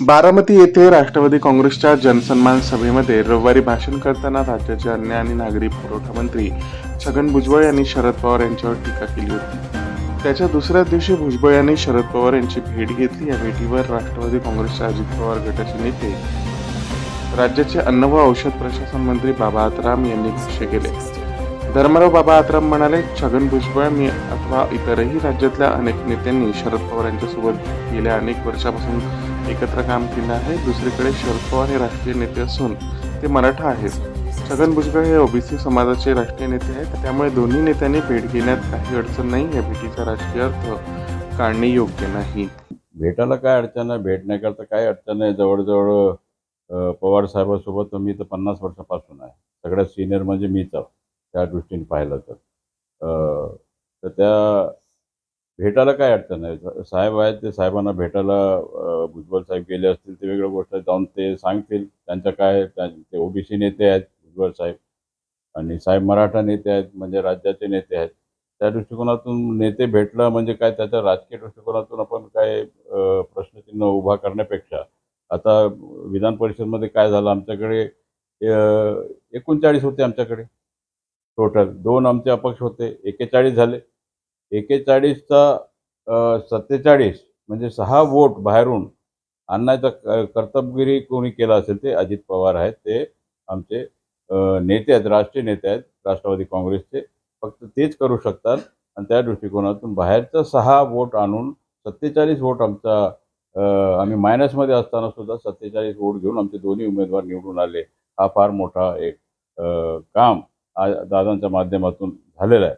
बारामती येथे राष्ट्रवादी काँग्रेसच्या जनसन्मान सभेमध्ये रविवारी भाषण करताना राज्याचे अन्न आणि नागरी पुरवठा मंत्री छगन भुजबळ यांनी शरद पवार यांच्यावर टीका केली होती. त्याच्या दुसऱ्याच दिवशी भुजबळ यांनी शरद पवार यांची भेट घेतली. या भेटीवर राष्ट्रवादी काँग्रेसचे अजित पवार गटाचे नेते राज्याचे अन्न व औषध प्रशासन मंत्री बाबा आत्राम यांनी भाष्य केले. धर्मराव बाबा आत्राम म्हणाले छगन भुजबळ मी अथवा इतरही राज्यातल्या अनेक नेत्यांनी शरद पवार यांच्यासोबत गेल्या अनेक वर्षापासून एकत्र काम केलं आहे. दुसरीकडे शरद पवार हे राष्ट्रीय नेते असून ते मराठा आहेत. छगन भुजबळ हे ओबीसी समाजाचे राष्ट्रीय नेते आहेत. त्यामुळे दोन्ही नेत्यांनी भेट घेण्यात काही अडचण नाही. या भेटीचा राजकीय अर्थ काढणे योग्य नाही. भेटायला काय अडचण आहे? भेटण्याकरता काय अडचण आहे जवळजवळ पवार साहेबांसोबत मी तर पन्नास वर्षापासून आहे. सगळ्यात सिनियर म्हणजे मीच आहो. त्या दृष्टीने पाहिलं तर. तर त्या भेटायला काय अडचण आहे? साहेब आहेत ते साहेबांना भेटायला भुजबळ साहेब गेले असतील ते वेगळं गोष्ट आहे. जाऊन ते सांगतील. त्यांचं काय त्या- ते ओबीसी नेते आहेत भुजबळ साहेब. आणि साहेब मराठा नेते आहेत म्हणजे राज्याचे नेते आहेत. त्या दृष्टिकोनातून नेते भेटलं म्हणजे काय? त्याच्या राजकीय दृष्टिकोनातून आपण काय प्रश्नचिन्ह उभा करण्यापेक्षा. आता विधान परिषदमध्ये काय झालं? आमच्याकडे एकोणचाळीस होते आमच्याकडे. टोटल दोन आमचे अपक्ष होते. एकेचाळीस झाले. एकेचाळीसचा सत्तेचाळीस म्हणजे सहा वोट बाहेरून आणण्याचा क- कर्तबगिरी कोणी केला असेल ते अजित पवार आहेत. ते आमचे नेते आहेत राष्ट्रीय नेते आहेत राष्ट्रवादी काँग्रेसचे. फक्त तेच करू शकतात आणि त्या दृष्टिकोनातून बाहेरचं सहा वोट आणून सत्तेचाळीस वोट आमचा आम्ही मायनसमध्ये असताना सुद्धा सत्तेचाळीस वोट घेऊन आमचे दोन्ही उमेदवार निवडून आले. हा फार मोठा एक काम आज दादांच्या माध्यमातून झालेला आहे.